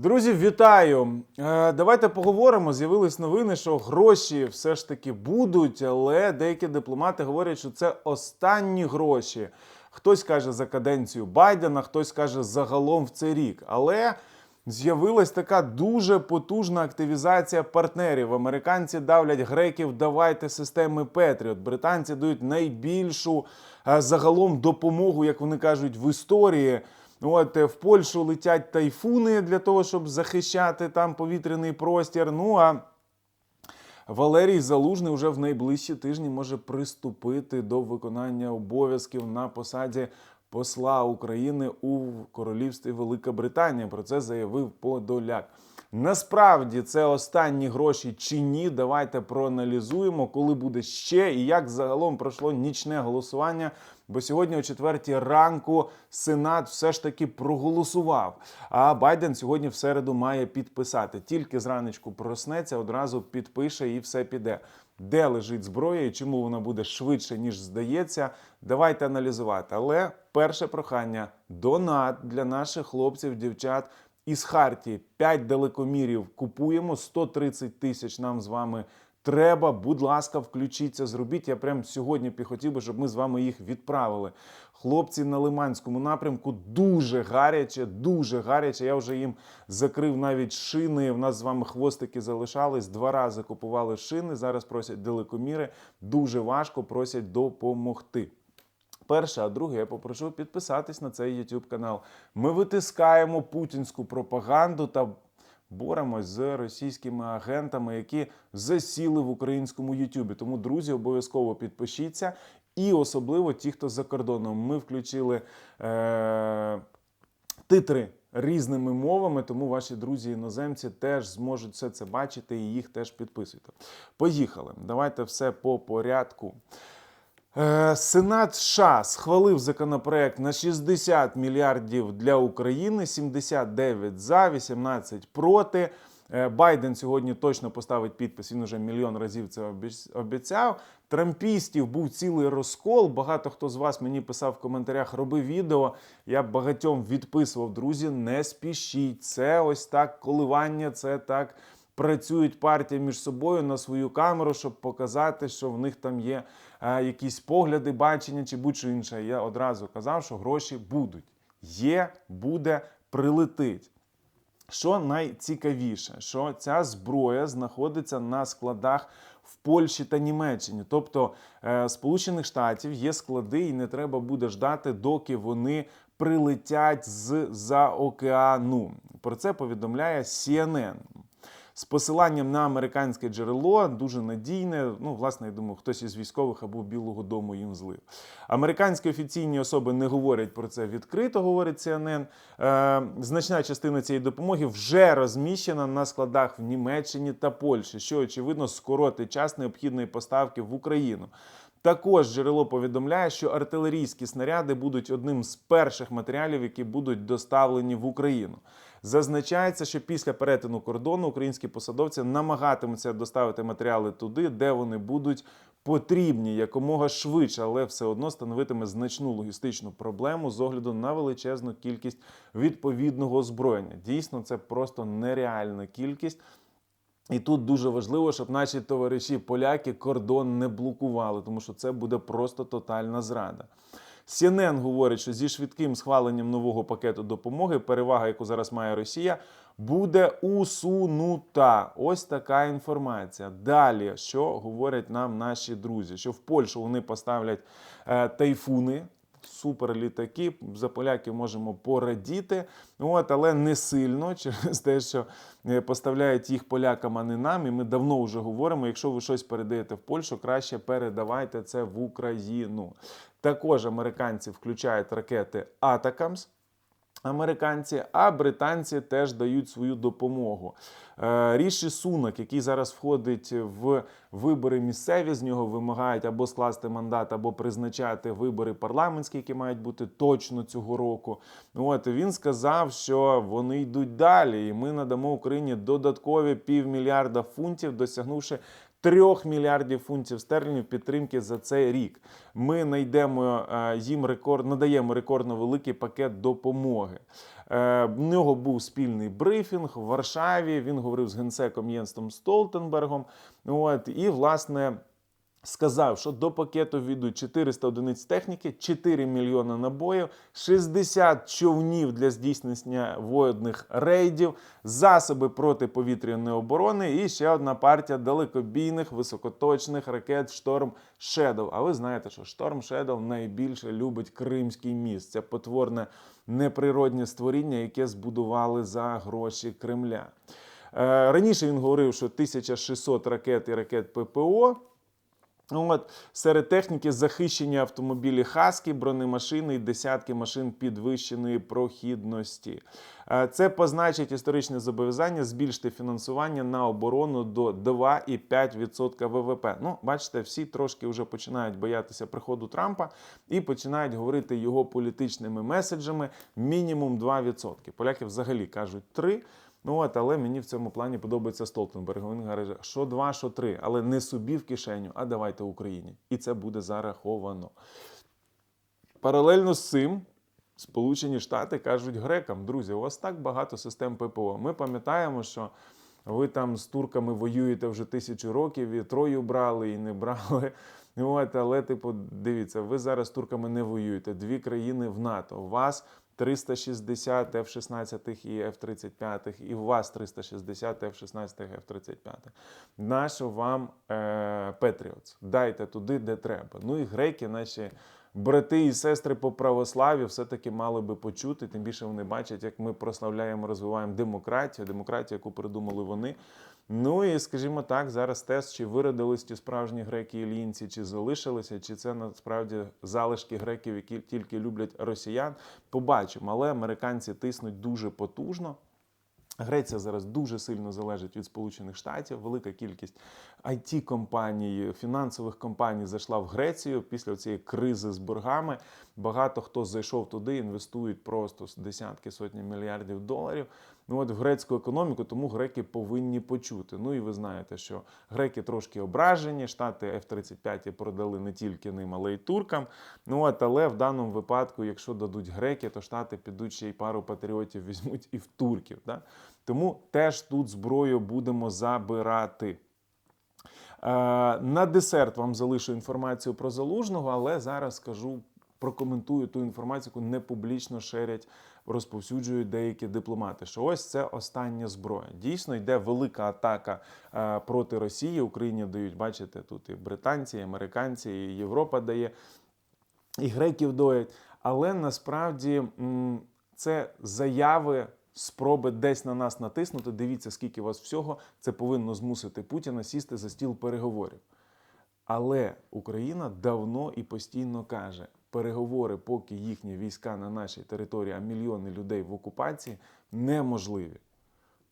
Друзі, вітаю! Е, Давайте поговоримо. З'явились новини, що гроші все ж таки будуть, але деякі дипломати говорять, що це останні гроші. Хтось каже за каденцію Байдена, хтось каже загалом в цей рік. Але з'явилась така дуже потужна активізація партнерів. Американці давлять греків, давайте системи Петріот. Британці дають найбільшу е, загалом допомогу, як вони кажуть, в історії. От е, в Польщу летять тайфуни для того, щоб захищати там повітряний простір. Ну а Валерій Залужний вже в найближчі тижні може приступити до виконання обов'язків на посаді посла України у королівстві Велика Британія. Про це заявив Подоляк. Насправді це останні гроші чи ні? Давайте проаналізуємо, коли буде ще і як загалом пройшло нічне голосування. Бо сьогодні о четвертій ранку Сенат все ж таки проголосував. А Байден сьогодні в середу має підписати. Тільки зранечку проснеться, одразу підпише і все піде. Де лежить зброя і чому вона буде швидше, ніж здається, давайте аналізувати. Але перше прохання: донат для наших хлопців, дівчат із Хартії. 5 далекомірів купуємо, 130 тисяч нам з вами треба. Будь ласка, включіться, зробіть. Я прям сьогодні хотів би, щоб ми з вами їх відправили. Хлопці на Лиманському напрямку дуже гаряче, дуже гаряче. Я вже їм закрив навіть шини. У нас з вами хвостики залишались. Два рази купували шини. Зараз просять далекоміри. Дуже важко просять допомогти. Перше, а друге, я попрошу підписатись на цей YouTube канал. Ми витискаємо путінську пропаганду та боремось з російськими агентами, які засіли в українському YouTube. Тому, друзі, обов'язково підпишіться. І особливо ті, хто за кордоном. Ми включили е- титри різними мовами, тому ваші друзі іноземці теж зможуть все це бачити і їх теж підписуйте. Поїхали. Давайте все по порядку. Е, Сенат США схвалив законопроект на 60 мільярдів для України, 79 за, 18 проти. Е, Байден сьогодні точно поставить підпис. Він уже мільйон разів це обіцяв. Трампістів був цілий розкол. Багато хто з вас мені писав в коментарях, роби відео. Я багатьом відписував, друзі, не спішіть. Це ось так коливання, це так працюють партії між собою на свою камеру, щоб показати, що в них там є якісь погляди, бачення чи будь-що інше. Я одразу казав, що гроші будуть. Є, буде, прилетить. Що найцікавіше, що ця зброя знаходиться на складах в Польщі та Німеччині. Тобто е, Сполучених Штатів є склади, і не треба буде ждати, доки вони прилетять з-за океану. Про це повідомляє CNN. З посиланням на американське джерело дуже надійне. Ну, власне, я думаю, хтось із військових або Білого Дому їм злив. Американські офіційні особи не говорять про це відкрито, говорить CNN. Е, значна частина цієї допомоги вже розміщена на складах в Німеччині та Польщі, що очевидно скоротить час необхідної поставки в Україну. Також джерело повідомляє, що артилерійські снаряди будуть одним з перших матеріалів, які будуть доставлені в Україну. Зазначається, що після перетину кордону українські посадовці намагатимуться доставити матеріали туди, де вони будуть потрібні якомога швидше, але все одно становитиме значну логістичну проблему з огляду на величезну кількість відповідного озброєння. Дійсно, це просто нереальна кількість. І тут дуже важливо, щоб наші товариші поляки кордон не блокували, тому що це буде просто тотальна зрада. CNN говорить, що зі швидким схваленням нового пакету допомоги перевага, яку зараз має Росія, буде усунута. Ось така інформація. Далі, що говорять нам наші друзі, що в Польщу вони поставлять е, тайфуни. Суперлітаки за поляків можемо порадіти, от, але не сильно через те, що е, поставляють їх полякам, а не нам. І ми давно вже говоримо: якщо ви щось передаєте в Польщу, краще передавайте це в Україну. Також американці включають ракети Атакамс. Американці, а британці теж дають свою допомогу. Е, Ріші Сунак, який зараз входить в вибори місцеві, з нього вимагають або скласти мандат, або призначати вибори парламентські, які мають бути точно цього року. От він сказав, що вони йдуть далі, і ми надамо Україні додаткові півмільярда фунтів, досягнувши 3 мільярдів фунтів стерлінгів підтримки за цей рік. Ми знайдемо е, їм рекорд, надаємо рекордно великий пакет допомоги. Е, В нього був спільний брифінг в Варшаві. Він говорив з генсеком Єнстом Столтенбергом. От і власне. Сказав, що до пакету війдуть 400 одиниць техніки, 4 мільйони набоїв, 60 човнів для здійснення воєнних рейдів, засоби протиповітряної оборони і ще одна партія далекобійних високоточних ракет Шторм Shadow. А ви знаєте, що Шторм Shadow найбільше любить Кримський міст. Це потворне неприродне створіння, яке збудували за гроші Кремля. Е, Раніше він говорив, що 1600 ракет і ракет ППО. От серед техніки захищені автомобілі Хаскі, бронемашини і десятки машин підвищеної прохідності. Е, Це позначить історичне зобов'язання збільшити фінансування на оборону до 2,5% ВВП. Ну, бачите, всі трошки вже починають боятися приходу Трампа і починають говорити його політичними меседжами мінімум 2%. Поляки взагалі кажуть 3%. Ну от, але мені в цьому плані подобається Столтенберг. Він каже, що два, що три, але не собі в кишеню, а давайте Україні. І це буде зараховано. Паралельно з цим. Сполучені Штати кажуть грекам, друзі, у вас так багато систем ППО. Ми пам'ятаємо, що ви там з турками воюєте вже тисячу років, і Трою брали, і не брали. От, але, типу, дивіться, ви зараз з турками не воюєте. Дві країни в НАТО. У вас 360 F-16 і F-35, і у вас 360 F-16 і F-35. Нащо вам е? Дайте туди, де треба. Ну і греки, наші брати і сестри по православі, все-таки мали би почути. Тим більше вони бачать, як ми прославляємо, розвиваємо демократію, демократію, яку придумали вони. Ну і скажімо так, зараз тест, чи виродились ті справжні греки і лінці, чи залишилися, чи це насправді залишки греків, які тільки люблять росіян. Побачимо, але американці тиснуть дуже потужно. Греція зараз дуже сильно залежить від Сполучених Штатів. Велика кількість it компаній фінансових компаній зайшла в Грецію після цієї кризи з боргами. Багато хто зайшов туди, інвестують просто десятки сотні мільярдів доларів. Ну от в грецьку економіку, тому греки повинні почути. Ну і ви знаєте, що греки трошки ображені. Штати F-35 продали не тільки ним, але й туркам. Ну от, але в даному випадку, якщо дадуть греки, то штати підуть ще й пару патріотів візьмуть і в турків. Да? Тому теж тут зброю будемо забирати. Е, На десерт вам залишу інформацію про залужного, але зараз скажу. Прокоментую ту інформацію, яку не публічно шерять, розповсюджують деякі дипломати. Що ось це остання зброя. Дійсно йде велика атака е, проти Росії. Україні дають, бачите, тут і британці, і американці, і Європа дає, і греків доять. Але насправді це заяви спроби десь на нас натиснути. Дивіться, скільки вас всього. Це повинно змусити Путіна сісти за стіл переговорів. Але Україна давно і постійно каже, переговори, поки їхні війська на нашій території, а мільйони людей в окупації, неможливі.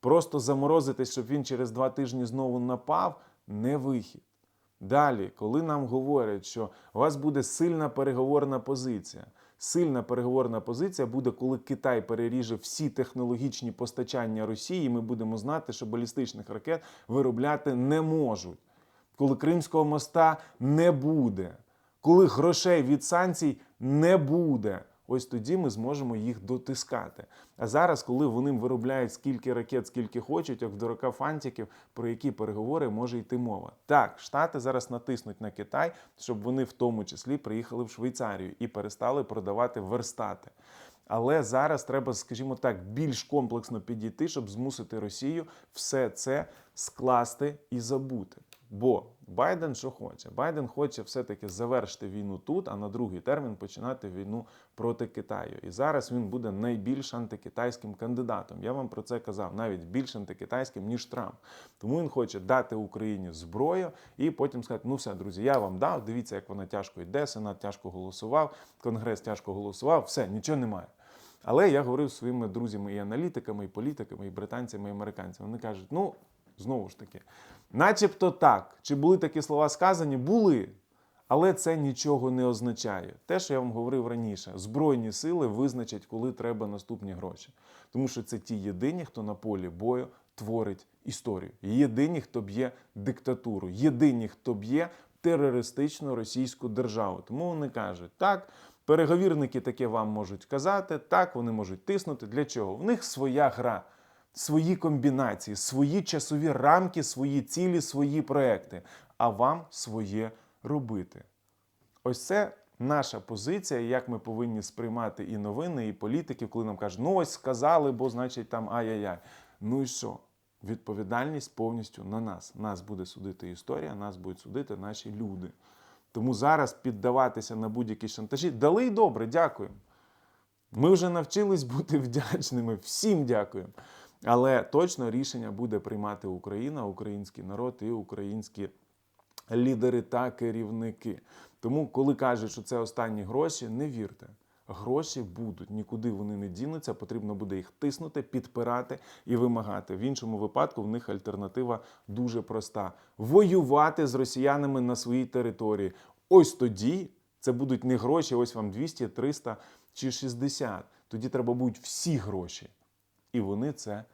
Просто заморозитись, щоб він через два тижні знову напав, не вихід. Далі, коли нам говорять, що у вас буде сильна переговорна позиція. Сильна переговорна позиція буде, коли Китай переріже всі технологічні постачання Росії. і Ми будемо знати, що балістичних ракет виробляти не можуть. Коли Кримського моста не буде, коли грошей від санкцій не буде. Ось тоді ми зможемо їх дотискати. А зараз, коли вони виробляють скільки ракет, скільки хочуть, як в дурака фантиків, про які переговори може йти мова. Так, Штати зараз натиснуть на Китай, щоб вони в тому числі приїхали в Швейцарію і перестали продавати верстати. Але зараз треба, скажімо так, більш комплексно підійти, щоб змусити Росію все це скласти і забути. Бо Байден що хоче? Байден хоче все-таки завершити війну тут, а на другий термін починати війну проти Китаю. І зараз він буде найбільш антикитайським кандидатом. Я вам про це казав, навіть більш антикитайським, ніж Трамп. Тому він хоче дати Україні зброю і потім сказати: ну все, друзі, я вам дав. Дивіться, як вона тяжко йде. Сенат тяжко голосував, Конгрес тяжко голосував. Все, нічого немає. Але я говорив зі своїми друзями і аналітиками, і політиками, і британцями, і американцями. Вони кажуть, ну знову ж таки, начебто так. Чи були такі слова сказані? Були. Але це нічого не означає. Те, що я вам говорив раніше, збройні сили визначать, коли треба наступні гроші. Тому що це ті єдині, хто на полі бою творить історію. Єдині, хто б'є диктатуру, єдині, хто б'є терористичну російську державу. Тому вони кажуть, так, переговірники таке вам можуть казати, так, вони можуть тиснути. Для чого? В них своя гра, свої комбінації, свої часові рамки, свої цілі, свої проекти. А вам своє робити. Ось це наша позиція, як ми повинні сприймати і новини, і політиків, коли нам кажуть, ну ось сказали, бо значить там ай-яй-яй. Ну і що? Відповідальність повністю на нас. Нас буде судити історія, нас будуть судити наші люди. Тому зараз піддаватися на будь-які шантажі дали й добре, дякуємо. Ми вже навчились бути вдячними. Всім дякуємо. Але точно рішення буде приймати Україна, український народ і українські лідери та керівники. Тому, коли кажуть, що це останні гроші, не вірте. Гроші будуть, нікуди вони не дінуться, потрібно буде їх тиснути, підпирати і вимагати. В іншому випадку в них альтернатива дуже проста: воювати з росіянами на своїй території. Ось тоді це будуть не гроші, ось вам 200, 300 чи 60. Тоді треба будуть всі гроші. І вони це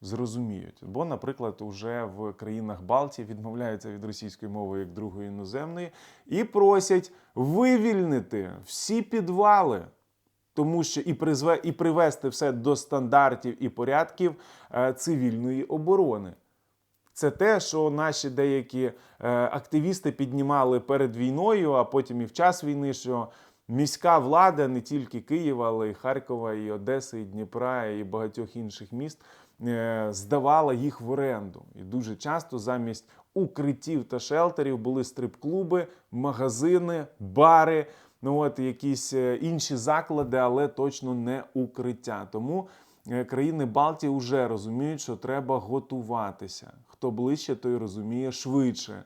зрозуміють. Бо, наприклад, уже в країнах Балтії відмовляються від російської мови як другої іноземної і просять вивільнити всі підвали. Тому що і призве, і привести все до стандартів і порядків е, цивільної оборони. Це те, що наші деякі е, активісти піднімали перед війною, а потім і в час війни, що міська влада не тільки Києва, але й Харкова, і Одеси, і Дніпра, і багатьох інших міст е, здавала їх в оренду. І дуже часто замість укриттів та шелтерів були стрип-клуби, магазини, бари. Ну от якісь е, інші заклади, але точно не укриття. Тому е, країни Балтії вже розуміють, що треба готуватися. Хто ближче, той розуміє швидше.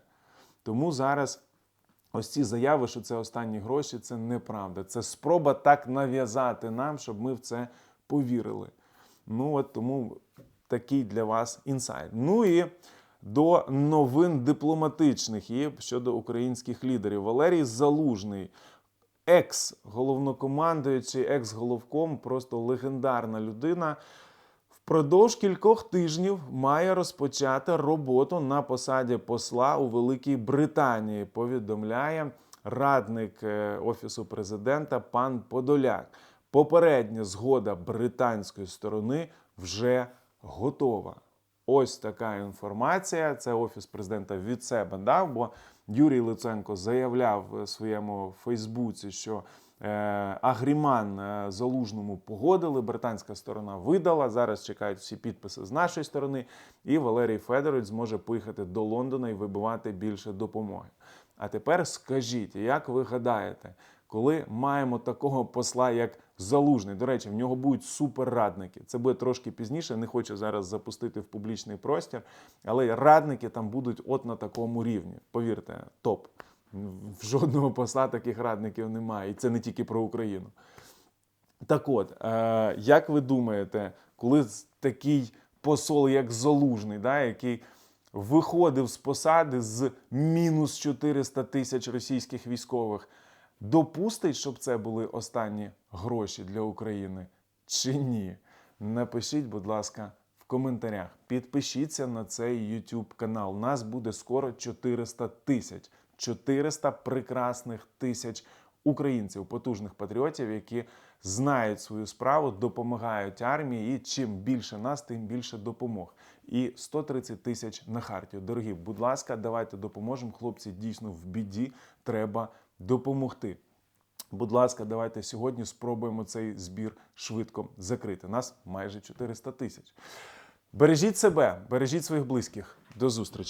Тому зараз ось ці заяви, що це останні гроші, це неправда. Це спроба так нав'язати нам, щоб ми в це повірили. Ну от тому такий для вас інсайт. Ну і до новин дипломатичних і щодо українських лідерів. Валерій Залужний екс-головнокомандуючий, екс-головком, просто легендарна людина. Впродовж кількох тижнів має розпочати роботу на посаді посла у Великій Британії. Повідомляє радник е, офісу президента пан Подоляк. Попередня згода британської сторони вже готова. Ось така інформація. Це офіс президента від себе дав. Бо Юрій Луценко заявляв в своєму Фейсбуці, що е, Агріман е, залужному погодили. Британська сторона видала. Зараз чекають всі підписи з нашої сторони, і Валерій Федорович зможе поїхати до Лондона і вибивати більше допомоги. А тепер скажіть, як ви гадаєте, коли маємо такого посла, як Залужний, до речі, в нього будуть суперрадники. Це буде трошки пізніше. Не хочу зараз запустити в публічний простір, але радники там будуть от на такому рівні. Повірте, топ. В жодного посла таких радників немає, і це не тільки про Україну. Так от, е, як ви думаєте, коли такий посол, як Залужний, да, який виходив з посади з мінус 400 тисяч російських військових, допустить, щоб це були останні гроші для України чи ні? Напишіть, будь ласка, в коментарях. Підпишіться на цей YouTube канал. Нас буде скоро 400 тисяч. 400 прекрасних тисяч українців, потужних патріотів, які знають свою справу, допомагають армії. І чим більше нас, тим більше допомог. І 130 тисяч на хартію. Дорогі, будь ласка, давайте допоможемо. Хлопці дійсно в біді треба допомогти. Будь ласка, давайте сьогодні спробуємо цей збір швидко закрити. Нас майже 400 тисяч. Бережіть себе, бережіть своїх близьких. До зустрічі.